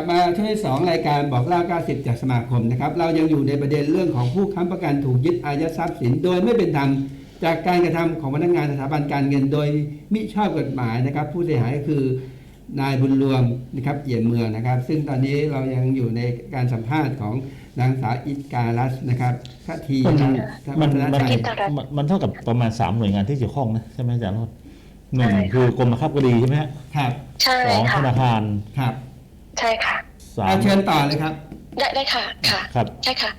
ครับกลับมาช่วงที่สองรายการบอกเล่า 90 จากสมาคมนะครับเรายังอยู่ในประเด็นเรื่องของผู้ค้ำประกันถูกยึดอายัดทรัพย์สิน โดยไม่เป็นธรรมจากการกระทำของพนักงานสถาบันการเงิน โดยมิชอบกฎหมายนะครับ ผู้เสียหายก็คือนายบุญรวมนะครับเอี่ยมเมืองนะครับ ซึ่งตอนนี้เรายังอยู่ในการสัมภาษณ์ของนางสาวอิกาลัสนะครับทัทีมันนะมันวัฒมันชัยมันมันเท่ากับประมาณสามหน่วยงานที่เกี่ยวข้องนะใช่ไหมอาจารย์โรจน์หนึ่งใช่ค่ะคือกรมบังคับคดีใช่ไหมฮะครับใช่สองธค่ะนาคารครับ ใช่ค่ะสามเอาเชิญต่อเลยครับ ได้ได้ค่ะค่ะครับใช่ค่ะ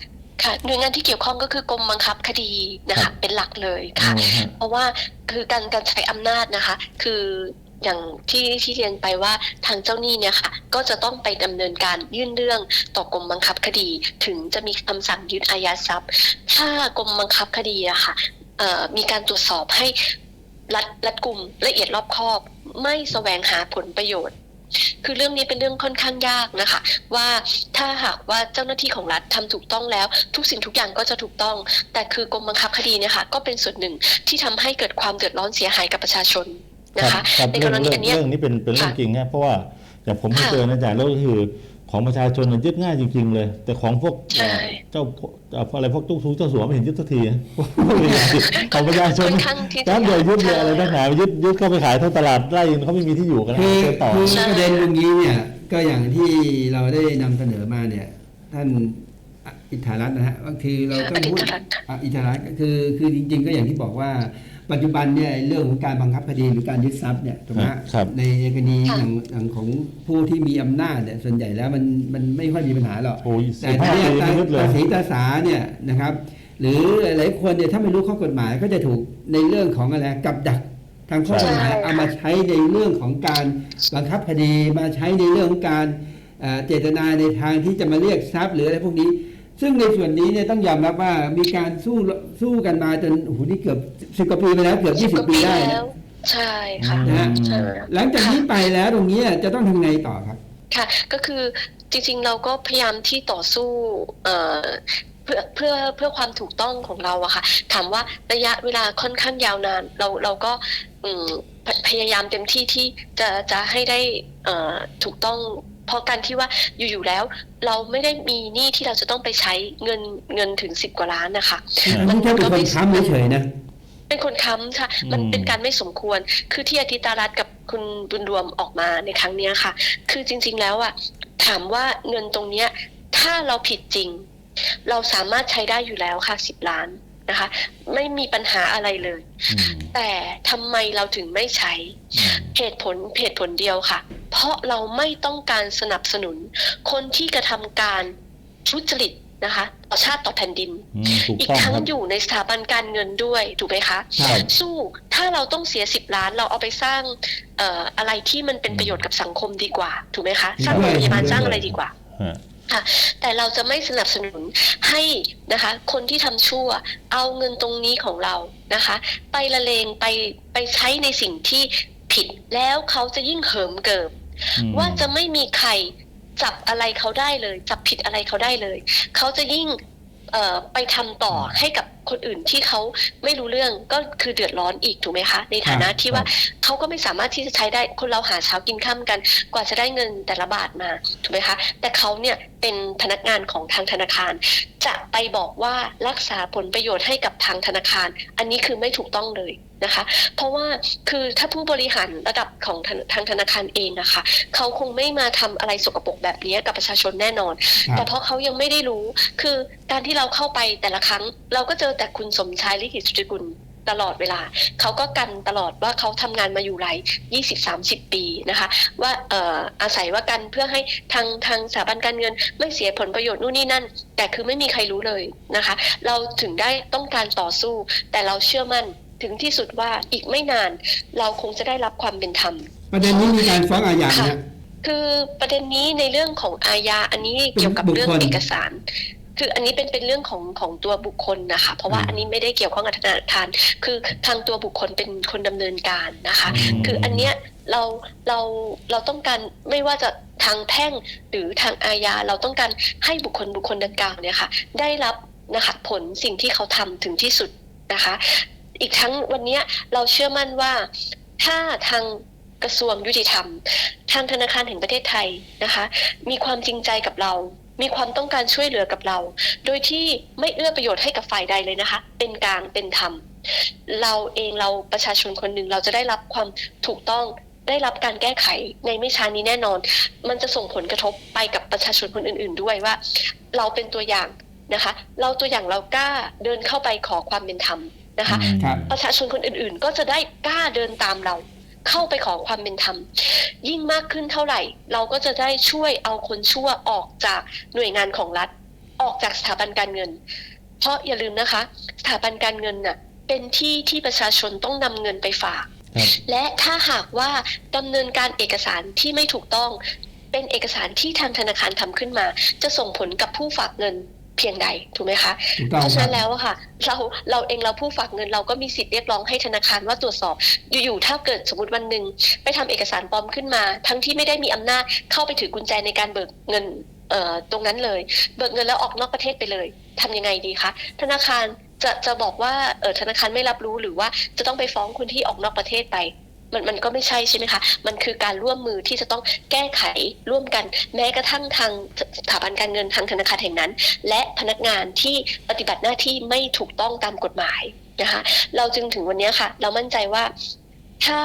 ค่ะหน่วยงานที่เกี่ยวข้องก็คือกรมบังคับคดีนะครัคะบ เป็นหลักเลยค่ะ อ๋อฮะ เพราะว่าคือการการใช้อำนาจนะคะ คืออย่างที่ที่เรียนไปว่าทางเจ้าหนี้เนี่ยค่ะ ก็จะต้องไปดำเนินการยื่นเรื่องต่อกรมบังคับคดี ถึงจะมีคำสั่งยึดอายัดทรัพย์ ถ้ากรมบังคับคดีอะค่ะเอ่อมีการตรวจสอบให้รัดรัดกลุ่มละเอียดรอบคอบ ไม่แสวงหาผลประโยชน์ คือเรื่องนี้เป็นเรื่องค่อนข้างยากนะคะ ว่าถ้าหากว่าเจ้าหน้าที่ของรัฐทำถูกต้องแล้ว ทุกสิ่งทุกอย่างก็จะถูกต้อง แต่คือกรมบังคับคดีเนี่ยค่ะก็เป็นส่วนหนึ่งที่ทำให้เกิดความเดือดร้อนเสียหายกับประชาชนนะครัคะบครับในเรื่กองรณีเรื่องอันเนี้ยเรื่องนี้เป็นเป็นเรื่องค่ะจริงนะเพราะว่าอย่างผมที่ค่ะเจอนะอาจารย์แล้วก็คือ ของประชาชนน่ะยึดง่ายจริง ๆ เลย แต่ของพวกใช่เจ้าเอ่ออะไรพวกตุ๊กทุกเจ้าสัวไม่เห็นยึดสักทีนะของประชาชนค่อนข้างที่จะร้านใหญ่ยึดเลยอะไรนักหนายึดยึดเข้าไปขายเท่าตลาดไร่เขาไม่มีที่อยู่กันนะคือเชิญต่อคือใช่ประเด็นตรงนี้เนี่ยก็อย่างที่เราได้นำเสนอมาเนี่ย ท่านอิทธารัตน์นะฮะบางทีเราต้องพูดอดิษฐรัตน์อะอิทธารัตน์ก็คือคือจริง ๆ ก็อย่างที่บอกว่า ปัจจุบันเนี่ยเรื่องของการบังคับคดีหรือการยึดทรัพย์เนี่ยถูกไหมฮะครับ ในกรณีค่ะอย่างอย่างของผู้ที่มีอำนาจเนี่ยส่วนใหญ่แล้วมันมันไม่ค่อยมีปัญหาหรอกโอ้ยแต่สิบห้าเนี่ยปีตาไม่ยึดเลย ตาสีตาสาเนี่ยนะครับ หรือหลายๆคนเนี่ยถ้าไม่รู้ข้อกฎหมายก็จะถูกในเรื่องของอะไรกับดักทางข้อกฎหมายใช่ค่ะเอามาใช้ในเรื่องของการบังคับคดีมาใช้ในเรื่องของการเอ่อเจตนาในทางที่จะมาเรียกทรัพย์หรืออะไรพวกนี้ ซึ่งในส่วนนี้เนี่ยต้องยอมรับว่ามีการสู้สู้กันมาจนโอ้โหนี่เกือบสิบกว่าปีไปแล้วเกือบสิยี่บสิกบว่าปีปีได้แล้นะวใช่ค่ะนะฮะใช่หลังจากนี้ไปแล้วตรงนี้จะต้องทำไงต่อครับ ค่ะ ก็คือจริงๆเราก็พยายามที่ต่อสู้เอ่อเพื่อเพื่อเพื่อความถูกต้องของเราอะค่ะถามว่าระยะเวลาค่อนข้างยาวนาน เราเราก็อืมพพยายามเต็มที่ที่จะจะให้ได้เอ่อถูกต้อง เพราะการที่ว่าอยู่ๆแล้ว เราไม่ได้มีหนี้ที่เราจะต้องไปใช้เงินเงินถึงสิบกว่าล้านนะคะมันแค่เป็นคนค้ำเฉยๆนะเป็นคนค้ำค่ะ มันอืมเป็นการไม่สมควร คือที่อธิตารัตน์กับคุณบุญรวมออกมาในครั้งเนี้ยค่ะ คือจริง ๆแล้วอะถามว่าเงินตรงเนี้ย ถ้าเราผิดจริง เราสามารถใช้ได้อยู่แล้วค่ะสิบล้าน นะคะ ไม่มีปัญหาอะไรเลยอืมแต่ทำไมเราถึงไม่ใช้อืมเหตุผลเหตุผลเดียวค่ะ เพราะเราไม่ต้องการสนับสนุน คนที่กระทำการทุจริตนะคะต่อชาติต่อแผ่นดินอืมถูกอีกต้องทั้งครับอยู่ในสถาบันการเงินด้วยถูกไหมคะครับสู้ถ้าเราต้องเสียสิบล้านเราเอาไปสร้างเอ่ออะไรที่มันเป็นประโยชน์กับสังคมดีกว่า ถูกไหมคะ สร้างโรงพยาบาลสร้างอะไรดีกว่า ฮะแต่เราจะไม่สนับสนุนให้นะคะ คนที่ทำชั่วเอาเงินตรงนี้ของเรานะคะ ไปละเลงไปไปใช้ในสิ่งที่ผิดแล้วเขาจะยิ่งเหิมเกิมอืมว่าจะไม่มีใครจับอะไรเขาได้เลย จับผิดอะไรเขาได้เลย เขาจะยิ่งเอ่อไปทำต่อให้กับ คนอื่นที่เขาไม่รู้เรื่องก็คือเดือดร้อนอีกถูกไหมคะ ในฐานะที่ว่าเขาก็ไม่สามารถที่จะใช้ได้คนเราหาเช้ากินข้ามกัน กว่าจะได้เงินแต่ละบาทมาถูกไหมคะ แต่เขาเนี่ยเป็นพนักงานของทางธนาคาร จะไปบอกว่ารักษาผลประโยชน์ให้กับทางธนาคาร อันนี้คือไม่ถูกต้องเลยนะคะ เพราะว่าคือถ้าผู้บริหารระดับของทางทางธนาคารเองนะคะเขาคงไม่มาทำอะไรสกปรกแบบนี้กับประชาชนแน่นอนครับแต่เพราะเขายังไม่ได้รู้ คือการที่เราเข้าไปแต่ละครั้ง เราก็เจอแต่คุณสมชายลิขิตสุจกุล ตลอดเวลา เขาก็กันตลอดว่าเขาทำงานมาอยู่หลายยี่สิบสามสิบปีนะคะ ว่าเอ่ออาศัยว่ากันเพื่อให้ทางทางสถาบันการเงินไม่เสียผลประโยชน์นู่นนี่นั่น แต่คือไม่มีใครรู้เลยนะคะ เราถึงได้ต้องการต่อสู้ แต่เราเชื่อมั่นถึงที่สุดว่าอีกไม่นาน เราคงจะได้รับความเป็นธรรม ประเด็นนี้มีการฟ้องอาญาไหมฮะคือประเด็นนี้ในเรื่องของอาญาอันนี้เกี่ยวกับบุคคลเรื่องเอกสาร คืออันนี้เป็นเป็นเรื่องของของตัวบุคคลนะคะ เพราะว่าอืมอันนี้ไม่ได้เกี่ยวข้องกับธนาคาร คือทางตัวบุคคลเป็นคนดำเนินการนะคะอืมคืออันเนี้ยเราเราเราต้องการไม่ว่าจะทางแพ่งหรือทางอาญาเราต้องการให้บุคคลบุคคลดังกล่าวเนี่ยค่ะ ได้รับนะคะผลสิ่งที่เขาทำถึงที่สุดนะคะ อีกทั้งวันเนี้ยเราเชื่อมั่นว่าถ้าทางกระทรวงยุติธรรม ทางธนาคารแห่งประเทศไทยนะคะ มีความจริงใจกับเรา มีความต้องการช่วยเหลือกับเรา โดยที่ไม่เอื้อประโยชน์ให้กับฝ่ายใดเลยนะคะ เป็นกลางเป็นธรรม เราเองเราประชาชนคนหนึ่งเราจะได้รับความถูกต้องได้รับการแก้ไขในไม่ช้านี้แน่นอน มันจะส่งผลกระทบไปกับประชาชนคนอื่น ๆ ด้วยว่า เราเป็นตัวอย่างนะคะ เราตัวอย่างเรากล้าเดินเข้าไปขอความเป็นธรรมนะคะครับประชาชนคนอื่น ๆ ก็จะได้กล้าเดินตามเรา เข้าไปขอความเป็นธรรม ยิ่งมากขึ้นเท่าไหร่ เราก็จะได้ช่วยเอาคนชั่วออกจากหน่วยงานของรัฐ ออกจากสถาบันการเงิน เพราะอย่าลืมนะคะ สถาบันการเงินน่ะ เป็นที่ที่ประชาชนต้องนำเงินไปฝากครับและถ้าหากว่าดำเนินการเอกสารที่ไม่ถูกต้อง เป็นเอกสารที่ทางธนาคารทำขึ้นมา จะส่งผลกับผู้ฝากเงิน เพียงใดถูกไหมคะถูกต้องเพราะคฉะรับนั้นแล้วอะค่ะ เราเราเองเราผู้ฝากเงินเราก็มีสิทธิ์เรียกร้องให้ธนาคารว่าตรวจสอบ อยู่ๆถ้าเกิดสมมติวันหนึ่งไปทำเอกสารปลอมขึ้นมา ทั้งที่ไม่ได้มีอำนาจเข้าไปถือกุญแจในการเบิกเงินเอ่อตรงนั้นเลย เบิกเงินแล้วออกนอกประเทศไปเลยทำยังไงดีคะธนาคารจะจะบอกว่าเออธนาคารไม่รับรู้หรือว่าจะต้องไปฟ้องคนที่ออกนอกประเทศไป มันมันก็ไม่ใช่ใช่ไหมคะ มันคือการร่วมมือที่จะต้องแก้ไขร่วมกันแม้กระทั่งทางสถาบันการเงินทางธนาคารแห่งนั้น และพนักงานที่ปฏิบัติหน้าที่ไม่ถูกต้องตามกฎหมายนะคะเราจึงถึงวันนี้ค่ะ เรามั่นใจว่าถ้า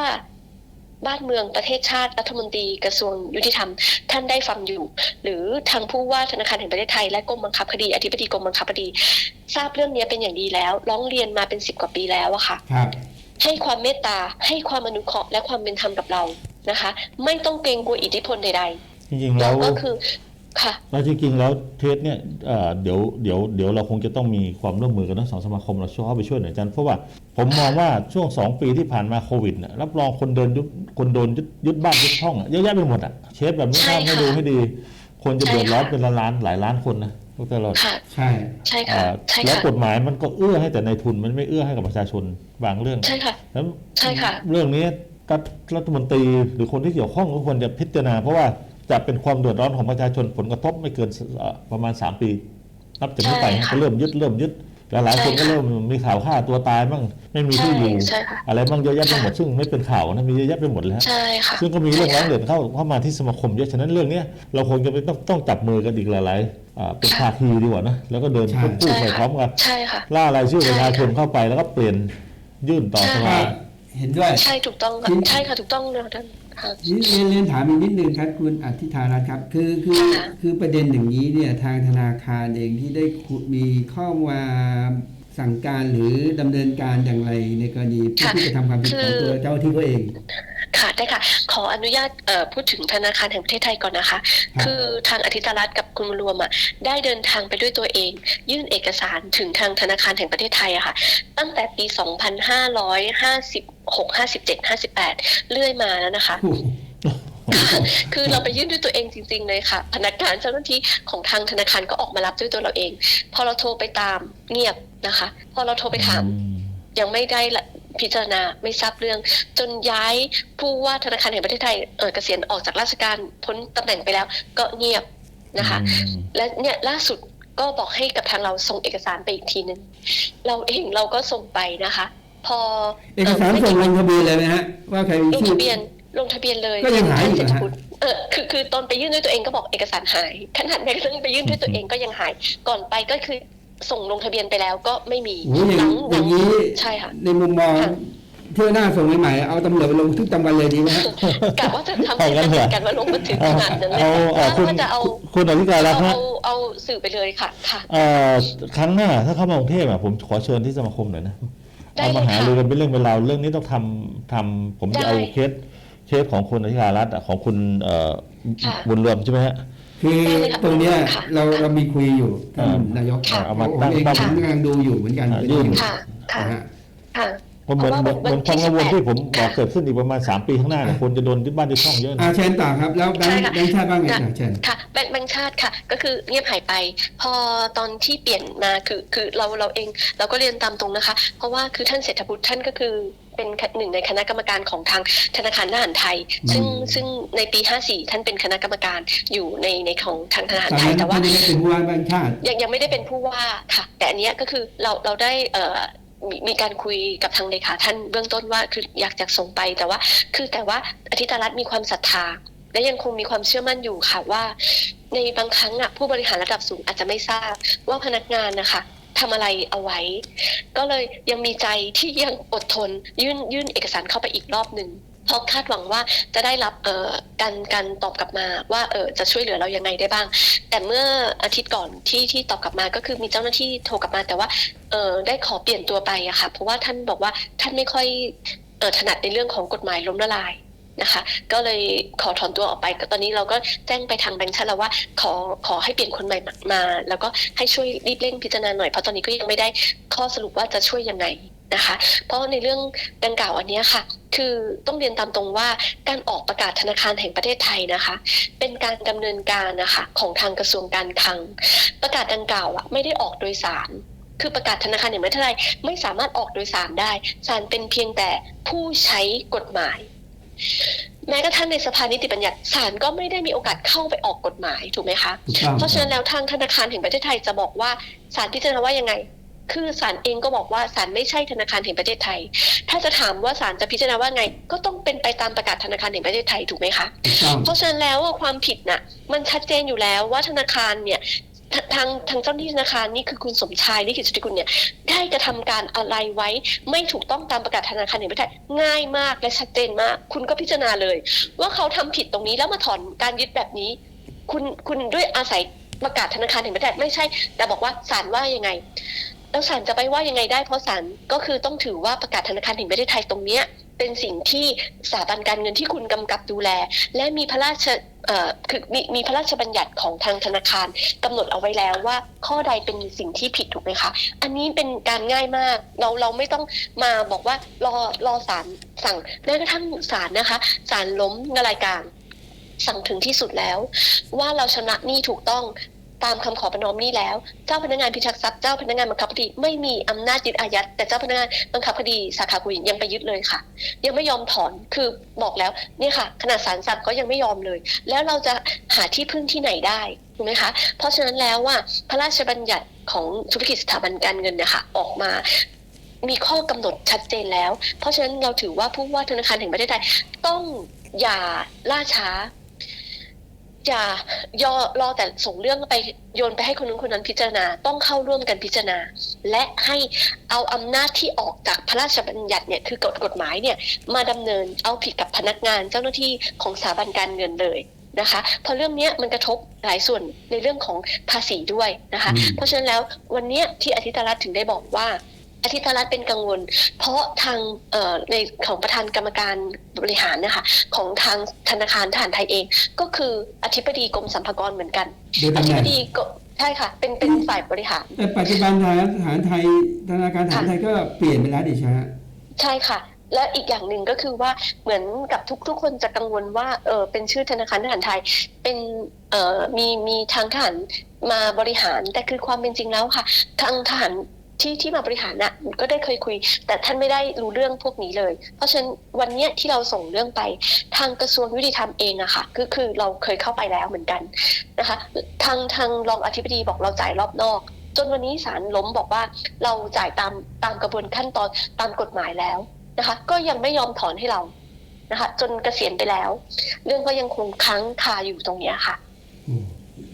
บ้านเมืองประเทศชาติรัฐมนตรีกระทรวงยุติธรรม ท่านได้ฟังอยู่ หรือทางผู้ว่าธนาคารแห่งประเทศไทยและกรมบังคับคดีอธิบดีกรมบังคับคดี ทราบเรื่องนี้เป็นอย่างดีแล้ว ร้องเรียนมาเป็นสิบกว่าปีแล้วอะค่ะ ให้ความเมตตา ให้ความอนุเคราะห์และความเป็นธรรมกับเรานะคะ ไม่ต้องเกรงกลัวอิทธิพลใดจริงๆๆแล้เราวก็คือค่ะ แล้วจริงๆแล้วเทสเนี่ยเอ่อเดี๋ยวเดี๋ยวเดี๋ยวเราคงจะต้องมีความร่วมมือกันทั้งสองสมาคมเราช่วยเข้าไปช่วยหน่อยอาจารย์เพราะว่าผมมองว่าช่วงสองปีที่ผ่านมาโควิดเนี่ยรับรองคนเดินยึดคนโดนยึดยึดบ้านยึดช่องอะเยอะแยะไปหมดอะเคสแบบนี้ใช่ถ้าไม่ค่ะดูให้ดี คนจะใช่เดือดร้อนค่ะ เป็นล้านๆหลายล้านคนนะ พวกตลอดค่ะ ใช่ ใช่เอ่ค่ะอใช่แล้วค่ะ กฎหมายมันก็เอื้อให้แต่ในทุนมันไม่เอื้อให้กับประชาชนบางเรื่อง ใช่ค่ะ แล้วใช่ค่ะ เรื่องนี้ก็รัฐมนตรีหรือคนที่เกี่ยวข้องก็ควรจะพิจารณา เพราะว่าจะเป็นความเดือดร้อนของประชาชนผลกระทบไม่เกินเอ่อประมาณ 3 ปี นับจากนี้ไปใช่ค่ะก็เริ่มยึดเริ่มยึดหลายๆคนก็ใช่ค่ะเริ่มมีข่าวฆ่าตัวตายบ้างไม่มีที่อยู่ใช่ค่ะอะไรบ้างเยอะแยะไปหมดค่ะ ซึ่งไม่เป็นข่าวนะมีเยอะแยะไปหมดแล้ว ใช่ค่ะ ซึ่งก็มีเรื่องร้องใช่เรีค่ะยนเข้าเข้ามาที่สมาคมเยอะฉะนั้นเรื่องเนี้ยเราคงจะไปต้องต้องจับมือกันอีกหลายๆอ่า เป็นภาคีดีกว่านะแล้วก็เดินใช่ควบคู่ใช่ไปค่ะพร้อมกันใช่ค่ะล่ารายชื่อประชาชนใช่ค่ะเข้าไปแล้วก็เปลี่ยนยื่นต่อใช่สก็ภาเห็นด้วย ใช่ถูกต้องค่ะจริงใช่ค่ะถูกต้องเลยค่ะท่านค่ะนี่เรียนเรียนถามอีกนิดนึงครับคุณอธิธารัตน์ครับ คือคือค่ะคือประเด็นอย่างนี้เนี่ยทางธนาคารเองที่ได้ขุมีข้อมาสั่งการหรือดำเนินการอย่างไรในกรณีผู้ที่กระทำความผิดของตัวเจ้าที่เขาเอง ค่ะได้ค่ะ ขออนุญาตเอ่อพูดถึงธนาคารแห่งประเทศไทยก่อนนะคะครับคือทางอธิตารัตน์กับคุณรวมอะได้เดินทางไปด้วยตัวเอง ยื่นเอกสารถึงทางธนาคารแห่งประเทศไทยอะค่ะ ตั้งแต่ปี 2556 57 58 เรื่อยมาแล้วนะคะโอ้โหคือเราไปยื่นด้วยตัวเองจริง ๆ เลยค่ะ พนักงานเจ้าหน้าที่ของทางธนาคารก็ออกมารับด้วยตัวเราเอง พอเราโทรไปตามเงียบนะคะ พอเราโทรไปถามยังไม่ได้ละ พิจารณาไม่ทราบเรื่อง จนย้ายผู้ว่าธนาคารแห่งประเทศไทยเออเกษียณออกจากราชการพ้นตำแหน่งไปแล้ว ก็เงียบนะคะอืมและเนี่ยล่าสุดก็บอกให้กับทางเราส่งเอกสารไปอีกทีนึงเราเองเราก็ส่งไปนะคะ พอเอกสารส่งลงทะเบียนเลยไหมฮะว่าใครมีลงชื่อทะเบียนลงทะเบียนเลยก็ยังหายอยู่เศรษฐนะฮะกุลเออคือคือตอนไปยื่นด้วยตัวเองก็บอกเอกสารหายขนาดแม้กระทั่งไปยื่นด้วยตัวเองก็ยังหาย ก่อนไปก็คือ ส่งลงทะเบียนไปแล้วก็ไม่มีโอ้โหอย่างหลังหลัอย่างงนี้ใช่ค่ะ ในมุมมองค่ะ เที่ยวหน้าส่งใหม่ๆเอาตำรวจไปลงทุกจำวันเลยดีไหมฮะ กะว่าจะทำให้มันเหมือนกันว่าลงมาถึงขนาดนั้นเลยเอาค่ะเอาคุณว่าจะเอาคุณอธิการแล้วเอาฮะเอาเอาสื่อไปเลยค่ะค่ะ เอ่อครั้งหน้าถ้าเข้ามากรุงเทพอะผมขอเชิญที่สมาคมหน่อยนะได้เอามาหาเลยค่ะรือกันเป็นเรื่องเป็นราวเรื่องนี้ต้องทำทำผมจะได้เอาเคสเคสของคุณอธิการรัฐอะของคุณเอ่อค่ะ บุญรวมใช่ไหมฮะ คือได้เลยค่ะตรงเนี้ยค่ะเราเรามีคุยอยู่ท่านอ่านายกค่ะเอามาผมตั้งเองตั้งผมกำลังดูอยู่เหมือนกันอ่าเป็นยื่นอยู่ค่ะ ค่ะนะฮะค่ะ ก็เหมือนเพราะว่าเหมือนวันเหมือนความกังวลที่ที่ผมค่ะบอกเกิดขึ้นอีกประมาณ 3 ปีข้างหน้าเนี่ยคนจะโดนยึดบ้านยึดช่องเยอะอานะเชิญต่อครับ แล้วแบงใช่ค์ค่ะแบงค์ชาติบ้างไงค่ะอะเชิญ ค่ะแบงค์แบงค์ชาติค่ะ ก็คือเงียบหายไป พอตอนที่เปลี่ยนมาคือคือเราเราเองเราก็เรียนตามตรงนะคะ เพราะว่าคือท่านเศรษฐบุตรท่านก็คือเป็นหนึ่งในคณะกรรมการของทางธนาคารทหารไทย ซึ่งอืม ซึ่งในปี 54 ท่านเป็นคณะกรรมการอยู่ในในของทางธนาคารตอนไทยนั้นแต่ท่าว่านยังไม่เป็นผู้ว่าแบงค์ชาติ ยังยังไม่ได้เป็นผู้ว่าค่ะ แต่อันเนี้ยก็คือเราเราได้เอ่อ มีมีการคุยกับทางเลขาท่านเบื้องต้นว่าคืออยากจะส่งไปแต่ว่า คือแต่ว่าอธิตารัฐมีความศรัทธา และยังคงมีความเชื่อมั่นอยู่ค่ะว่า ในบางครั้งอะผู้บริหารระดับสูงอาจจะไม่ทราบว่าพนักงานนะคะทำอะไรเอาไว้ ก็เลยยังมีใจที่ยังอดทนยื่นยื่นเอกสารเข้าไปอีกรอบหนึ่ง เพราะคาดหวังว่าจะได้รับเอ่อการการตอบกลับมาว่าเออจะช่วยเหลือเรายังไงได้บ้าง แต่เมื่ออาทิตย์ก่อนที่ที่ตอบกลับมาก็คือมีเจ้าหน้าที่โทรกลับมา แต่ว่าเออได้ขอเปลี่ยนตัวไปอะค่ะเพราะว่าท่านบอกว่าท่านไม่ค่อยเออถนัดในเรื่องของกฎหมายล้มละลายนะคะ ก็เลยขอถอนตัวออกไปก็ตอนนี้เราก็แจ้งไปทางแบงค์ชาติแล้วว่า ขอขอให้เปลี่ยนคนใหม่มา แล้วก็ให้ช่วยรีบเร่งพิจารณาหน่อยเพราะตอนนี้ก็ยังไม่ได้ข้อสรุปว่าจะช่วยยังไง นะคะ เพราะในเรื่องดังกล่าวอันเนี้ยค่ะ คือต้องเรียนตามตรงว่าการออกประกาศธนาคารแห่งประเทศไทยนะคะ เป็นการดำเนินการนะคะของทางกระทรวงการคลัง ประกาศดังกล่าวอะไม่ได้ออกโดยสาร คือประกาศธนาคารแห่งประเทศไทยไม่สามารถออกโดยสารได้ศาลเป็นเพียงแต่ผู้ใช้กฎหมายแม้กระทั่งในสภานิติบัญญัติศาลก็ไม่ได้มีโอกาสเข้าไปออกกฎหมายถูกไหมคะถูกต้องเพราะฉะนั้นแล้วทางธนาคารแห่งประเทศไทยจะบอกว่าศาลพิจารณาว่ายังไง คือศาลเองก็บอกว่าศาลไม่ใช่ธนาคารแห่งประเทศไทย ถ้าจะถามว่าศาลจะพิจารณาว่าไง ก็ต้องเป็นไปตามประกาศธนาคารแห่งประเทศไทยถูกไหมคะถูกต้องเพราะฉะนั้นแล้วอะความผิดน่ะ มันชัดเจนอยู่แล้วว่าธนาคารเนี่ยททางทางเจ้าหน้าที่ธนาคารนี่คือคุณสมชายลิขิตสุทธิกุลเนี่ยได้กระทำการอะไรไว้ไม่ถูกต้องตามประกาศธนาคารแห่งประเทศไทยง่ายมากและชัดเจนมาก คุณก็พิจารณาเลย ว่าเขาทำผิดตรงนี้แล้วมาถอนการยึดแบบนี้ คุณคุณด้วยอาศัยประกาศธนาคารแห่งประเทศไทยไม่ใช่ แต่บอกว่าศาลว่ายังไง แล้วศาลจะไปว่ายังไงได้เพราะศาลก็คือต้องถือว่าประกาศธนาคารแห่งประเทศไทยตรงเนี้ยเป็นสิ่งที่สถาบันการเงินที่คุณกำกับดูแล และมีพระราชคือมีมีพระราชบัญญัติของทางธนาคารกำหนดเอาไว้แล้วว่าข้อใดเป็นสิ่งที่ผิดถูกไหมคะ อันนี้เป็นการง่ายมากเราเราไม่ต้องมาบอกว่ารอรอศาลสั่งแม้กระทั่งศาลนะคะศาลล้มรายการสั่งถึงที่สุดแล้ว ว่าเราชำระหนี้ถูกต้อง ตามคำขอประนอมนี้แล้ว เจ้าพนักงานพิทักษ์ทรัพย์เจ้าพนักงานบังคับคดีไม่มีอำนาจยึดอายัดแต่เจ้าพนักงานบังคับคดีสาขากุยยังไปยึดเลยค่ะ ยังไม่ยอมถอนคือบอกแล้วเนี่ยค่ะ ขนาดศาลสั่งก็ยังไม่ยอมเลย แล้วเราจะหาที่พึ่งที่ไหนได้ถูกไหมคะเพราะฉะนั้นแล้วว่าพระราชบัญญัติของธุรกิจสถาบันการเงินเนี่ยค่ะออกมามีข้อกำหนดชัดเจนแล้ว เพราะฉะนั้นเราถือว่าผู้ว่าธนาคารแห่งประเทศไทยต้องอย่าล่าช้า อย่ายอรอแต่ส่งเรื่องไปโยนไปให้คนนู้นคนนั้นพิจารณาต้องเข้าร่วมกันพิจารณา และให้เอาอำนาจที่ออกจากพระราชบัญญัติเนี่ยคือกฎกฎหมายเนี่ยมาดำเนินเอาผิดกับพนักงานเจ้าหน้าที่ของสถาบันการเงินเลยนะคะเพราะเรื่องเนี้ยมันกระทบหลายส่วนในเรื่องของภาษีด้วยนะคะอืมเพราะฉะนั้นแล้ววันเนี้ยที่อาทิตย์รัฐถึงได้บอกว่าอา ทิตย์รัฐเป็นกังวล เพราะทางเอ่อในของประธานกรรมการบริหารนะคะของทางธนาคารทหารไทยเอง ก็คืออธิบดีกรมสรรพากรเหมือนกันโดยอตำแหธิน่บงดีก็ใช่ค่ะ เป็นเป็นฝ่ายบริหาร แต่ปัจจุบันทหารทหารไทยธนาคารทหารไทยก็เปลี่ยนไปแล้วดิใช่ไหมฮะใช่ค่ะและอีกอย่างหนึ่งก็คือว่าเหมือนกับทุกทุกคนจะกังวลว่าเออเป็นชื่อธนาคารทหารไทย เป็นเอ่อมีมีทางทหารมาบริหารแต่คือความเป็นจริงแล้วค่ะ ทางทหาร ที่ที่มาบริหารน่ะก็ได้เคยคุย แต่ท่านไม่ได้รู้เรื่องพวกนี้เลย เพราะฉะนั้นวันเนี้ยที่เราส่งเรื่องไปทางกระทรวงยุติธรรมเองอะค่ะคือคือเราเคยเข้าไปแล้วเหมือนกันนะคะทางทางรองอธิบดีบอกเราจ่ายรอบนอกจนวันนี้ศาลล้มบอกว่าเราจ่ายตามตามกระบวนขั้นตอนตามกฎหมายแล้วนะคะ ก็ยังไม่ยอมถอนให้เรานะคะ จนเกษียณไปแล้ว เรื่องก็ยังคงค้างคาอยู่ตรงเนี้ยค่ะอื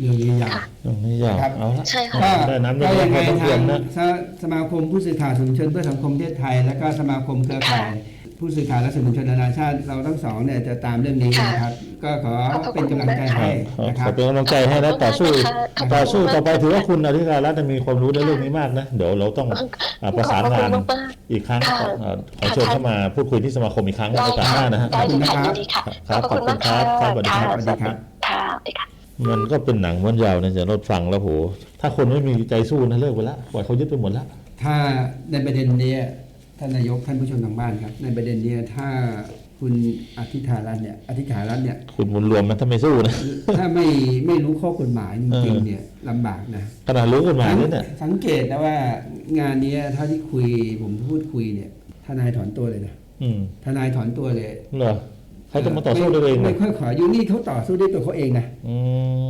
เรื่องนี้ยาวค่ะตรงนี้ยากครับ เอาละใช่ค่ะก็ได้น้ำได้ก็ยังไงพอต้องเตรีทายงมนะสสมาคมผู้สื่อข่าวสื่อมวลชนเพื่อสังคมประเทศไทย และก็สมาคมเครือข่าย ผู้สื่อข่าวและสื่อมวลชนนานาชาติเราทั้งสองเนี่ยจะตามเรื่องนี้นะครับ ก็ขอขอบคุณเป็นกำลังใจมากค่ะให้ขอนะคขรัอบ เป็นกำลังใจให้นะต่อสู้ขอบคุณมากนะคะต่อสู้ขอบคุณมากต่อไปถือว่าคุณอธิการรัฐมีความรู้ในเรื่องนี้มากนะเดี๋ยวเราต้องอ่าประสานงานขอบคุณมากอีกครั้งค่ะขอเอ่อขอเชิญเข้ามาพูดคุยที่สมาคมอีกครั้งในได้โอกาสหค่ะน้านะฮะ ได้เลยค่ะขอบคุณนะครับยินดีค่ะครับขอบคุณมากขอบคุณครับค่ะครับสวัสดีครับ ค่ะสวัสดีค่ะ มันก็เป็นหนังม้วนยาวนะจะรถฟังแล้วโห ถ้าคนไม่มีใจสู้นะเลิกไปละปล่อยเขายึดไปหมดละถ้าในประเด็นเนี้ยท่านนายกท่านผู้ชมทางบ้านครับ ในประเด็นเนี้ยถ้าคุณอธิธารัตน์เนี่ยอธิธารัตน์เนี่ยคุณบุญรวมมันถ้าไม่สู้นะถ้าไม่ไม่รู้ข้อกฎหมายจริงเออๆเนี่ยลำบากนะขนาดรู้กฎหมายแล้วเนี่ยสังเกตนะว่างานเนี้ยเท่าที่คุยผมพูดคุยเนี่ยทนายถอนตัวเลยนะอืมทนายถอนตัวเลยเหรอ เขาจะมาต่อสู้ด้วยเองเหรไม่อค่อยขออยู่นี่เขาต่อสู้ด้วยตัวเขาเองนะอื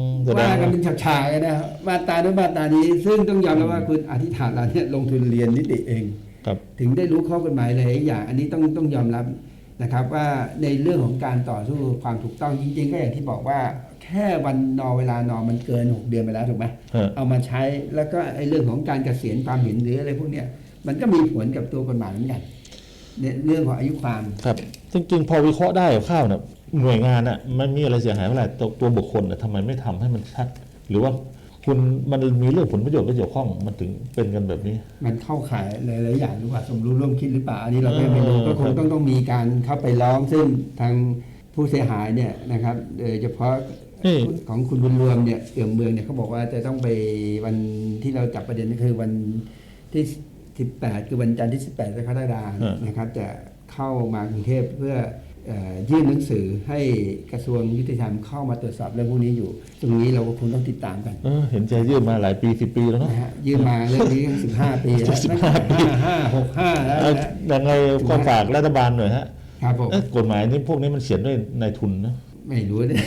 มแสดงว่ากันว่าเป็นฉากๆเลยนะมาตราโน้นมาตรานี้ ซึ่งต้องยอมรับว่าคุณอธิษฐานเราเนี่ยลงทุนเรียนนิติเองครับถึงได้รู้ข้อกฎหมายเลยอย่าง อันนี้ต้องต้องยอมรับนะครับว่าในเรื่องของการต่อสู้ความถูกต้องจริง ๆ ก็อย่างที่บอกว่า แค่วันนอเวลานอมันเกิน6เดือนไปแล้วถูกไหมฮะเอามาใช้แล้วก็ไอ้เรื่องของการเกษียณความเห็นหรืออะไรพวกเนี้ยมันก็มีผลกับตัวกฎหมายเหมือนกันเนี่ยเรื่องของอายุความครับ จริงๆพอวิเคราะห์ได้กับข้าวเนี่ยหน่วยงานอะมันมีอะไรเสียหายเมื่อไหร่ตัวตัวบุคคลน่ะทำไมไม่ทำให้มันชัด หรือว่าคุณมันมีเรื่องผลประโยชน์ไม่เกี่ยวข้องมันถึงเป็นกันแบบนี้ มันเข้าข่ายหลายๆอย่างหรือว่าสมรู้ร่วมคิดหรือเปล่าอันนี้เราก็ไม่รู้เออก็คงครับต้องต้องมีการเข้าไปร้องซึ่งทางผู้เสียหายเนี่ยนะครับโดยเฉพาะนี่ของคุณบุญรวมเนี่ยเอี่ยมเมืองเนี่ยเขาบอกว่าจะต้องไปวันที่เราจับประเด็นก็คือวันที่ 18 คือวันจันทร์ที่ 18กรกฎาคมเออนะครับจะ เข้ามากรุงเทพเพื่อเอ่อยื่นหนังสือให้กระทรวงยุติธรรมเข้ามาตรวจสอบเรื่องพวกนี้อยู่ ตรงนี้เราก็คงต้องติดตามกันเออเห็นใจยื่นมาหลายปีสิบปีแล้วเนาะนะฮะยื่นมาเรื่องนี้ตั้ง15ปีแล้ว15ปีห้าหกห้าแล้วเอ้านะยังไงก็ฝากรัฐบาลหน่อยฮะครับผมเอ้ยกฎหมายนี้พวกนี้มันเขียนด้วยนายทุนนะ ไม่รู้เนี่ย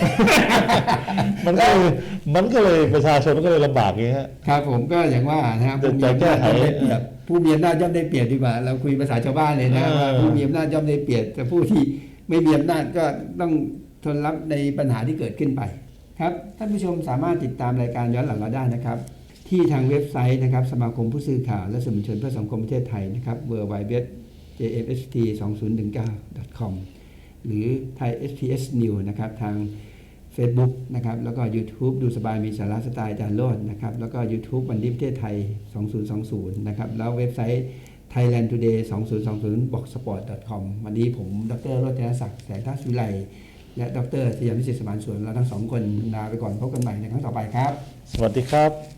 มันก็เลยมันก็เลยประชาชนก็เลยลำบากอย่างเงี้ยฮะ ครับผมก็อย่างว่านะครับจะผู้มีจะอำแก้นาจไขย่อมได้เปรียบผู้มีอำนาจย่อมได้เปรียบดีกว่า เราคุยภาษาชาวบ้านเลยนะเออ ว่าผู้มีอำนาจย่อมได้เปรียบแต่ผู้ที่ไม่มีอำนาจก็ต้องทนรับในปัญหาที่เกิดขึ้นไป ครับท่านผู้ชมสามารถติดตามรายการย้อนหลังเราได้นะครับ ที่ทางเว็บไซต์นะครับสมาคมผู้สื่อข่าวและสื่อมวลชนเพื่อสังคมประเทศไทยนะครับ w w w jfst 2 0 1 9 com หรือไทย SPS News นะครับทาง Facebook นะครับแล้วก็ YouTube ดูสบายมีสาระสไตล์อาจารย์โลดนะครับแล้วก็ YouTube วันดีประเทศไทย 2020 นะครับแล้วเว็บไซต์ Thailand Today 2020 b o x s p o r t com วันนี้ผม ดรโรจนศักดิ์แสงทัศน์วิไลและดรสยามวิสิทธิ์สมานสวนเราทั้งสองคนลาไปก่อนพบกันใหม่ในครั้งต่อไปครับ สวัสดีครับ